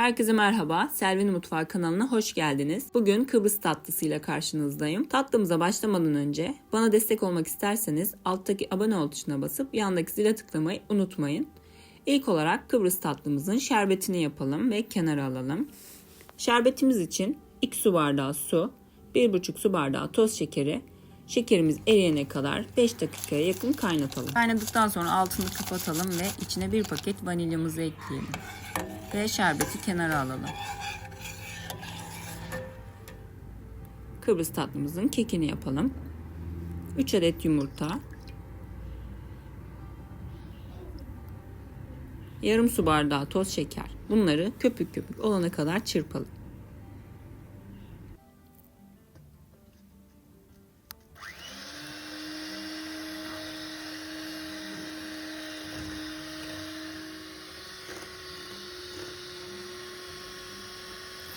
Herkese merhaba. Selvin Mutfağı kanalına hoş geldiniz. Bugün Kıbrıs tatlısıyla karşınızdayım. Tatlımıza başlamadan önce bana destek olmak isterseniz alttaki abone ol tuşuna basıp yandaki zile tıklamayı unutmayın. İlk olarak Kıbrıs tatlımızın şerbetini yapalım ve kenara alalım. Şerbetimiz için 2 su bardağı su, 1,5 su bardağı toz şekeri, Şekerimiz eriyene kadar 5 dakikaya yakın kaynatalım. Kaynadıktan sonra altını kapatalım ve içine bir paket vanilyamızı ekleyelim. Ve şerbeti kenara alalım. Kıbrıs tatlımızın kekini yapalım. 3 adet yumurta, yarım su bardağı toz şeker. Bunları köpük köpük olana kadar çırpalım.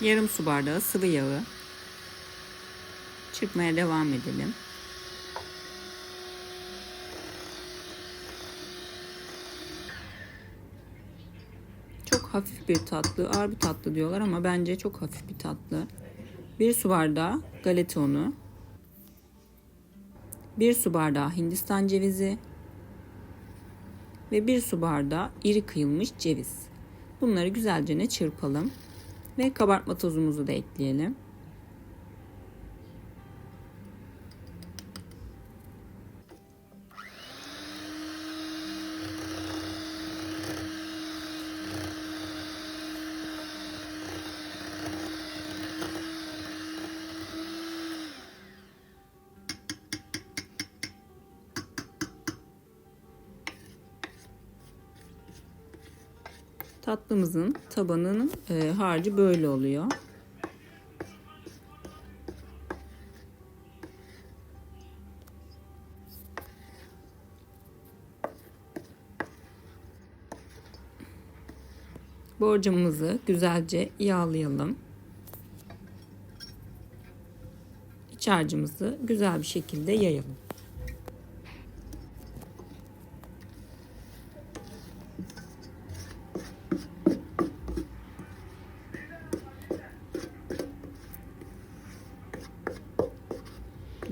Yarım su bardağı sıvı yağı. Çırpmaya devam edelim. Çok hafif bir tatlı, ağır bir tatlı diyorlar ama bence çok hafif bir tatlı. Bir su bardağı galeta unu. Bir su bardağı hindistan cevizi. Ve bir su bardağı iri kıyılmış ceviz. Bunları güzelce çırpalım. Ve kabartma tozumuzu da ekleyelim. Tatlımızın tabanının e, harcı böyle oluyor. Borcamımızı güzelce yağlayalım. İç harcımızı güzel bir şekilde yayalım.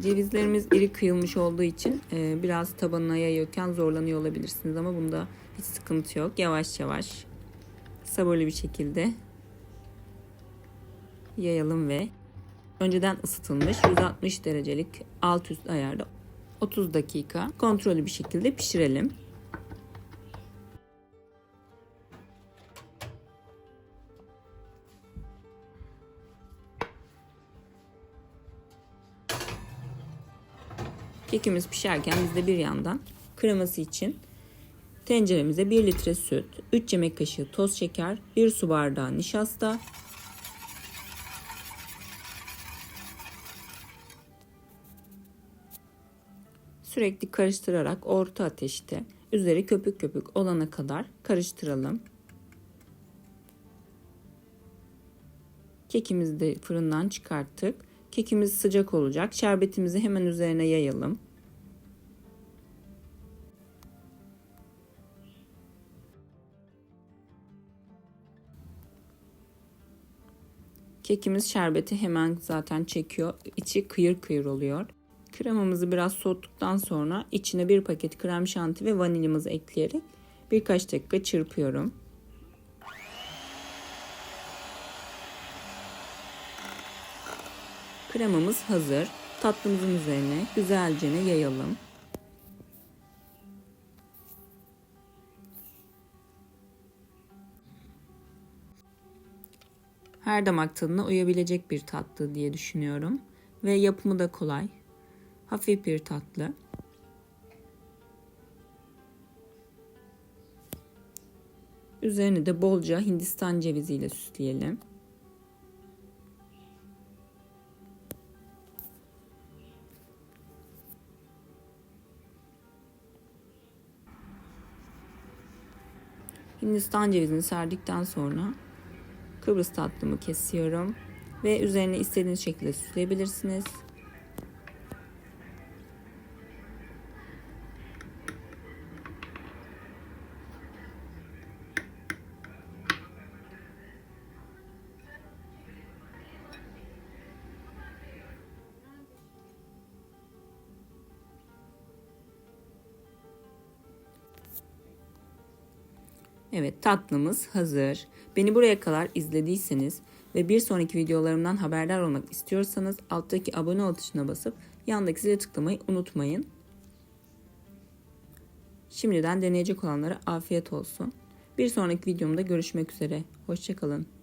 Cevizlerimiz iri kıyılmış olduğu için e, biraz tabanına yayıyorken zorlanıyor olabilirsiniz ama bunda hiç sıkıntı yok. Yavaş yavaş sabırlı bir şekilde yayalım ve önceden ısıtılmış 160 derecelik alt üst ayarda 30 dakika kontrollü bir şekilde pişirelim. Kekimiz pişerken biz de bir yandan kreması için tenceremize 1 litre süt, 3 yemek kaşığı toz şeker, 1 su bardağı nişasta, sürekli karıştırarak orta ateşte üzeri köpük köpük olana kadar karıştıralım. Kekimizi de fırından çıkarttık. Kekimiz sıcak olacak. Şerbetimizi hemen üzerine yayalım. Kekimiz şerbeti hemen zaten çekiyor. İçi kıyır kıyır oluyor. Kremamızı biraz soğuttuktan sonra içine bir paket krem şanti ve vanilyamızı ekleyerek birkaç dakika çırpıyorum. Kremamız hazır. Tatlımızın üzerine güzelce yayalım. Her damak tadına uyabilecek bir tatlı diye düşünüyorum. Ve yapımı da kolay. Hafif bir tatlı. Üzerini de bolca Hindistan ceviziyle süsleyelim. Hindistan cevizini serdikten sonra Kıbrıs tatlımı kesiyorum ve üzerine istediğiniz şekilde süsleyebilirsiniz. Evet tatlımız hazır. Beni buraya kadar izlediyseniz ve bir sonraki videolarımdan haberdar olmak istiyorsanız alttaki abone ol tuşuna basıp yandaki zile tıklamayı unutmayın. Şimdiden deneyecek olanlara afiyet olsun. Bir sonraki videomda görüşmek üzere. Hoşçakalın.